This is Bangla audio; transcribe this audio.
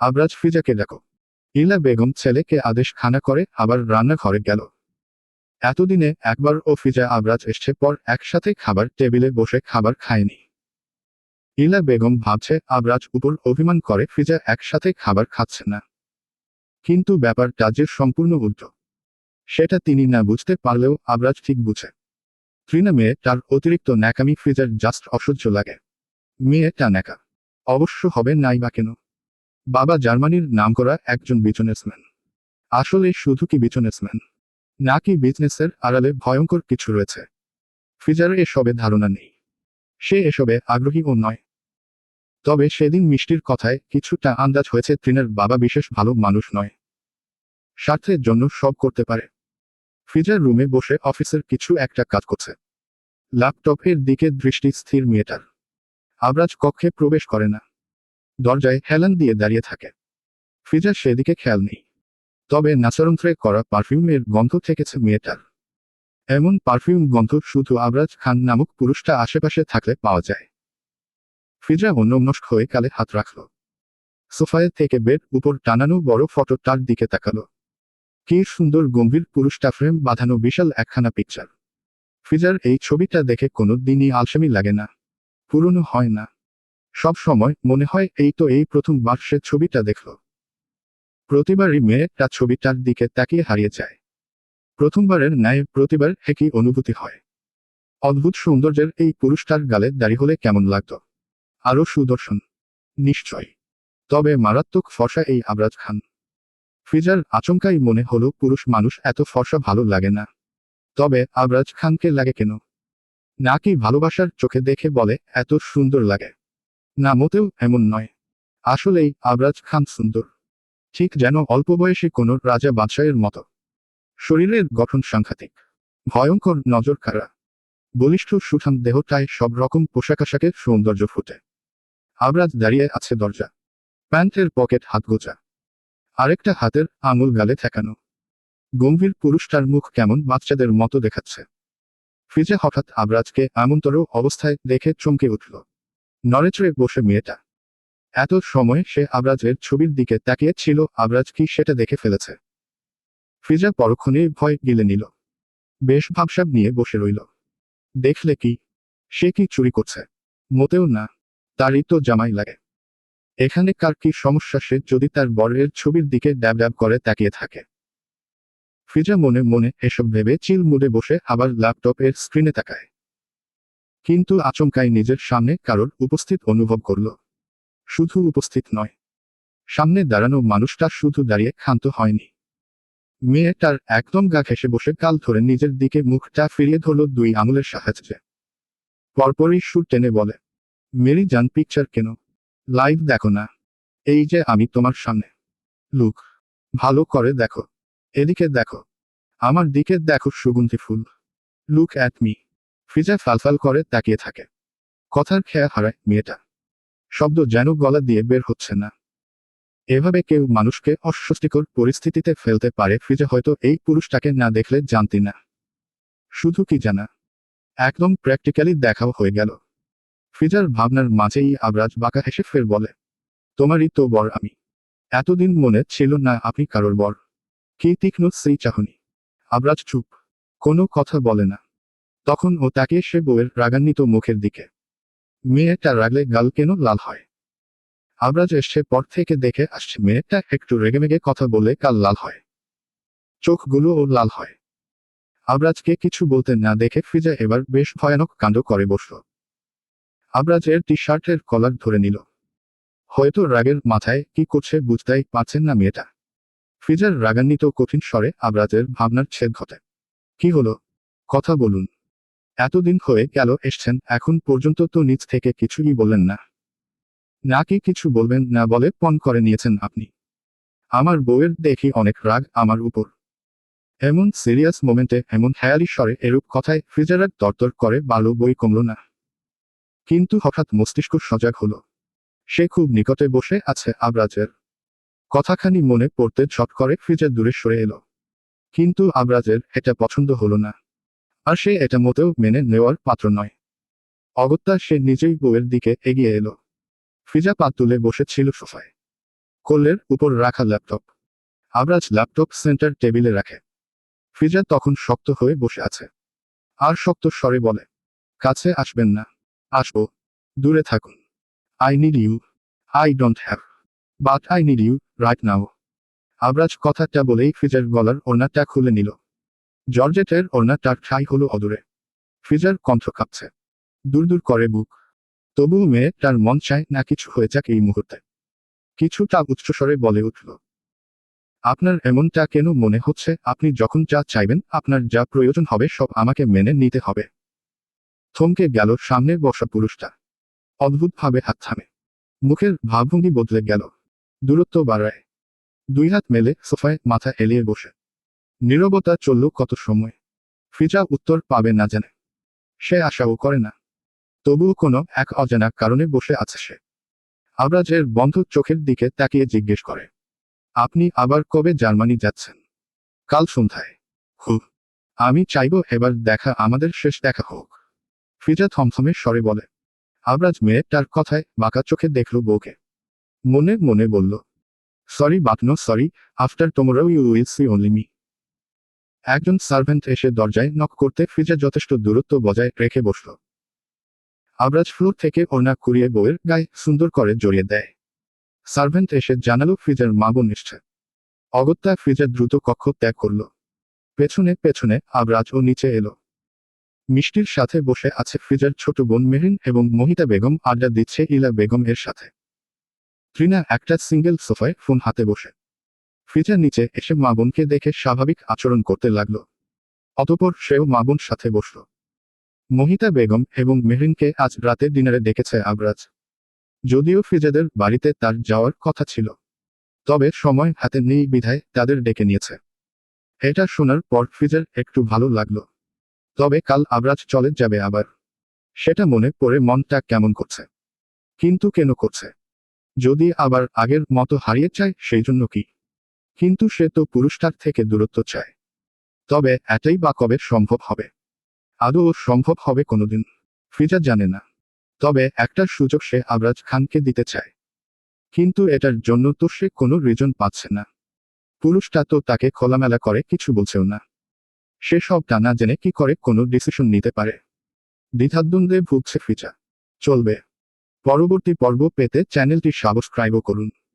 আবরাজ ফিজাকে ডাকো ইলা বেগম ছেলেকে আদেশ খানা করে আবার রান্নাঘরে গেল। এতদিনে একবার ও ফিজা আবরাজ এসছে পর একসাথে খাবার টেবিলে বসে খাবার খায়নি। ইলা বেগম ভাবছে আবরাজ উপর অভিমান করে ফিজা একসাথে খাবার খাচ্ছে না। কিন্তু ব্যাপারটা যে সম্পূর্ণ উল্টো। সেটা তিনি না বুঝতে পারলেও আবরাজ ঠিক বুঝে। ত্রিনা মেয়ে তার অতিরিক্ত ন্যাকামি ফিজার জাস্ট অসহ্য লাগে। মেয়েটা ন্যাকা। অবশ্য হবে নাই বা কেন? বাবা জার্মানির নামকরা একজন বিজনেসম্যান। আসলে শুধু কি বিজনেসম্যান? নাকি বিজনেসের আড়ালে ভয়ঙ্কর কিছু রয়েছে? ফিজার এসবে ধারণা নেই। সে এসবে আগ্রহীও নয়। তবে সেদিন মিষ্টির কথায় কিছুটা আন্দাজ হয়েছে তৃণের বাবা বিশেষ ভালো মানুষ নয়। স্বার্থের জন্য সব করতে পারে। ফিজার রুমে বসে অফিসের কিছু একটা কাজ করছে। ল্যাপটপের দিকে দৃষ্টি স্থির মেয়েটার। আবরাজ কক্ষে প্রবেশ করে না। দরজায় হেলান দিয়ে দাঁড়িয়ে থাকে। ফিজার সেদিকে খেয়াল নেই। তবে নাচারন্ত্রে করা পারফিউমের গন্ধ থেকেছে মেয়েটার। এমন পারফিউম গন্ধ শুধু আবরাজ খান নামক পুরুষটা আশেপাশে থাকলে পাওয়া যায়। ফিজা অন্যমনস্ক হয়ে কালে হাত রাখল। সোফায় থেকে বেড উপর টানানো বড় ফটো তার দিকে তাকালো। কি সুন্দর গম্ভীর পুরুষটা ফ্রেম বাঁধানো বিশাল একখানা পিকচার ফিজার এই ছবিটা দেখে কোনো দিনই আলসেমি লাগে না। পুরনো হয় না। সব সময় মনে হয় এই তো এই প্রথমবার সে ছবিটা দেখল। প্রতিবারই মেয়েটা ছবিটার দিকে তাকিয়ে হারিয়ে যায়। প্রথমবারের ন্যায় প্রতিবার একই অনুভূতি হয়। অদ্ভুত সৌন্দর্যের এই পুরুষটার গালে দাড়ি হলে কেমন লাগতো? আরও সুদর্শন। নিশ্চয়। তবে মারাত্মক ফর্সা এই আবরাজ খান। ফিজার আচমকাই মনে হলো পুরুষ মানুষ এত ফর্সা ভালো লাগে না। তবে আবরাজ খানকে লাগে কেন? নাকি ভালোবাসার চোখে দেখে বলে, এত সুন্দর লাগে। না মোটেও এমন নয়। আসলেই আবরাজ খান সুন্দর। ঠিক যেন অল্প বয়সী কোনো রাজা বাদশাহের মতো। শরীরের গঠন সাংঘাতিক। ভয়ঙ্কর নজর কারা বলিষ্ঠ সুঠাম দেহটায় সব রকম পোশাক আশাকের সৌন্দর্য ফুটে। আবরাজ দাঁড়িয়ে আছে দরজা। প্যান্টের পকেট হাত গোজা। আরেকটা হাতের আঙুল গালে ঠেকানো। গম্ভীর পুরুষটার মুখ কেমন বাচ্চাদের মতো দেখাচ্ছে। ফ্রিজে হঠাৎ আবরাজকে এমনতর অবস্থায় দেখে চমকে উঠল। নড়েচড়ে বসে মেয়েটা। এত সময় সে আবরাজের ছবির দিকে তাকিয়ে ছিল আবরাজ কি সেটা দেখে ফেলেছে। ফ্রিজা পরক্ষণেই ভয় গিলে নিল। বেশ ভাবসাব নিয়ে বসে রইল। দেখলে কি? সে কি চুরি করছে? মোতেও না। তারই তো জামাই লাগে। এখানে কার কি সমস্যা সে যদি তার বরের ছবির দিকে ড্যাব ড্যাব করে তাকিয়ে থাকে। ফ্রিজা মনে মনে এসব ভেবে চিল মুডে বসে আবার ল্যাপটপের স্ক্রিনে তাকায়। কিন্তু আচমকাই নিজের সামনে কারোর উপস্থিত অনুভব করল। শুধু উপস্থিত নয়। সামনে দাঁড়ানো মানুষটা শুধু দাঁড়িয়ে ক্ষান্ত হয়নি। মেয়েটার একদম গা ঘেসে বসে কাল ধরে নিজের দিকে মুখটা ফিরিয়ে ধরল দুই আঙুলের সাহায্যে। পরপরই সুর টেনে বলে, মেরি জান পিকচার কেন? লাইভ দেখো না। এই যে আমি তোমার সামনে। লুক, ভালো করে দেখো। এদিকে দেখো। আমার দিকে দেখো সুগন্ধি ফুল। Look at me. ফিজা ফালফাল করে তাকিয়ে থাকে। কথার খেয়া হারায় মেয়েটা। শব্দ যেন গলা দিয়ে বের হচ্ছে না। এভাবে কেউ মানুষকে অস্বস্তিকর পরিস্থিতিতে ফেলতে পারে, ফিজা হয়তো এই পুরুষটাকে না দেখলে জানতি না। শুধু কি জানা? একদম প্র্যাকটিক্যালি দেখাও হয়ে গেল। ফিজার ভাবনার মাঝেই আবরাজ বাঁকা হেসে ফের বলে, তোমারই তো বর আমি। এতদিন মনে ছিল না আপনি কারোর বর। কি তীক্ষ্ণ সেই চাহনি আবরাজ চুপ। কোনো কথা বলে না। তখন ও তাকে সে বউয়ের রাগান্বিত মুখের দিকে। মেয়েটা রাগলে গাল কেন লাল হয়? আবরাজ এসছে পর থেকে দেখে আসছে, মেয়েটা একটু রেগেমেগে কথা বলে কাল লাল হয়। চোখগুলো ও লাল হয়। আবরাজকে কিছু বলতে না দেখে ফিজা এবার বেশ ভয়ানক কাণ্ড করে বসল। আবরাজের টি শার্টের কলার ধরে নিল। হয়তো রাগের মাথায় কি করছে বুঝতেই পারছেন না মেয়েটা। ফিজার রাগান্বিত কঠিন স্বরে আবরাজের ভাবনার ছেদ ঘটে। কি হলো? কথা বলুন। এতদিন হয়ে গেল এসছেন, এখন পর্যন্ত তো নিজ থেকে কিছুই বললেন না। নাকি কিছু বলবেন, না বলে পণ করে নিয়েছেন আপনি। আমার বউয়ের দেখি অনেক রাগ আমার উপর। এমন সিরিয়াস মোমেন্টে এমন হেয়ালি স্বরে এরূপ কথায় ফ্রিজারার তরতর করে বালু বই কমল না। কিন্তু হঠাৎ মস্তিষ্ক সজাগ হলো। সে খুব নিকটে বসে আছে আবরাজের। কথাখানি মনে পড়তে ছট করে ফ্রিজে দূরে সরে এলো। কিন্তু আবরাজের এটা পছন্দ হলো না। আর সে এটা মোটেও মেনে নেওয়ার পাত্র নয়। অগত্যা সে নিজেই বউয়ের দিকে এগিয়ে এলো। ফিজা পা তুলে বসেছিল সোফায়। কোলের উপর রাখা ল্যাপটপ। আবরাজ ল্যাপটপ সেন্টার টেবিলে রাখে। ফিজা তখন শক্ত হয়ে বসে আছে। আর শক্ত স্বরে বলে, কাছে আসবেন না। আসব। দূরে থাকুন। I need you I don't have but I need you right now Abraj কথাটা বলেই ফিজার গলার ওড়নাটা খুলে নিল। জর্জেটের ওড়নাটার ঠাই হলো অদূরে। ফ্রিজার কণ্ঠ কাঁপছে। দূর দূর করে বুক। তবুও মেয়েটার মন চায় না কিছু হয়ে যাক এই মুহূর্তে। কিছুটা উচ্চস্বরে বলে উঠল, আপনার এমনটা কেন মনে হচ্ছে? আপনি যখন যা চাইবেন, আপনার যা প্রয়োজন হবে, সব আমাকে মেনে নিতে হবে। থমকে গেল সামনে বসা পুরুষটা অদ্ভুতভাবে হাত থামে। মুখের ভাবভঙ্গি বদলে গেল। দূরত্ব বাড়ায়। দুই হাত মেলে সোফায় মাথা এলিয়ে বসে। নীরবতা চলল কত সময়? ফিজা উত্তর পাবে না জানে। সে আশাও করে না। তবুও কোনো এক অজানা কারণে বসে আছে সে। আবরাজের বন্ধ চোখের দিকে তাকিয়ে জিজ্ঞেস করে, আপনি আবার কবে জার্মানি যাচ্ছেন? কাল সন্ধ্যায়। হু আমি চাইব এবার দেখা, আমাদের শেষ দেখা হোক। ফিজা থমথমে স্বরে বলে। আবরাজ মেয়েটার কথায় বাঁকা চোখে দেখল বউকে। মনে মনে বলল sorry but no sorry after tomorrow you will see only me একজন সার্ভেন্ট এসে দরজায় নক করতে ফিজা যথেষ্ট দূরত্ব বজায় রেখে বসল। আবরাজ ফ্লোর থেকে ওনা কুড়িয়ে বউয়ের গায়ে সুন্দর করে জড়িয়ে দেয়। সার্ভেন্ট এসে জানালো ফ্রিজার মা বোন অগত্যা ফ্রিজার দ্রুত কক্ষ ত্যাগ করল। পেছনে পেছনে আবরাজ ও নিচে এলো। মিষ্টির সাথে বসে আছে ফ্রিজার ছোট বোন মেহরিন এবং মহিতা বেগম, আড্ডা দিচ্ছে ইলা বেগম এর সাথে। ত্রিনা একটা সিঙ্গেল সোফায় ফোন হাতে বসে। ফ্রিজার নিচে এসে মা বোনকে দেখে স্বাভাবিক আচরণ করতে লাগল। অতপর সেও মা বোন সাথে বসল। মহিতা বেগম এবং মেহরিনকে আজ রাতে ডিনারে ডেকেছে আবরাজ। যদিও ফিজাদের বাড়িতে তার যাওয়ার কথা ছিল, তবে সময় হাতে নেই বিধায় তাদের ডেকে নিয়েছে। এটা শোনার পর ফিজার একটু ভালো লাগল। তবে কাল আবরাজ চলে যাবে আবার। সেটা মনে পড়ে মনটা কেমন করছে। কিন্তু কেন করছে? যদি আবার আগের মতো হারিয়ে চায় সেই জন্য কি? কিন্তু সে তো পুরুষটার থেকে দূরত্ব চায়। তবে এটাই বা কবে সম্ভব হবে? আদৌ সম্ভব হবে কোনোদিন? ফিজা জানে না। তবে একটা সুযোগ সে আবরাজ খানকে দিতে চায়। কিন্তু এটার জন্য তো সে কোনো রিজন পাচ্ছে না। পুরুষটা তো তাকে খোলামেলা করে কিছু বলছেও না। সে সবটা না জেনে কি করে কোনো ডিসিশন নিতে পারে? দ্বিধাদ্বন্দ্বে ভুগছে ফিজা। চলবে। পরবর্তী পর্ব পেতে চ্যানেলটি সাবস্ক্রাইবও করুন।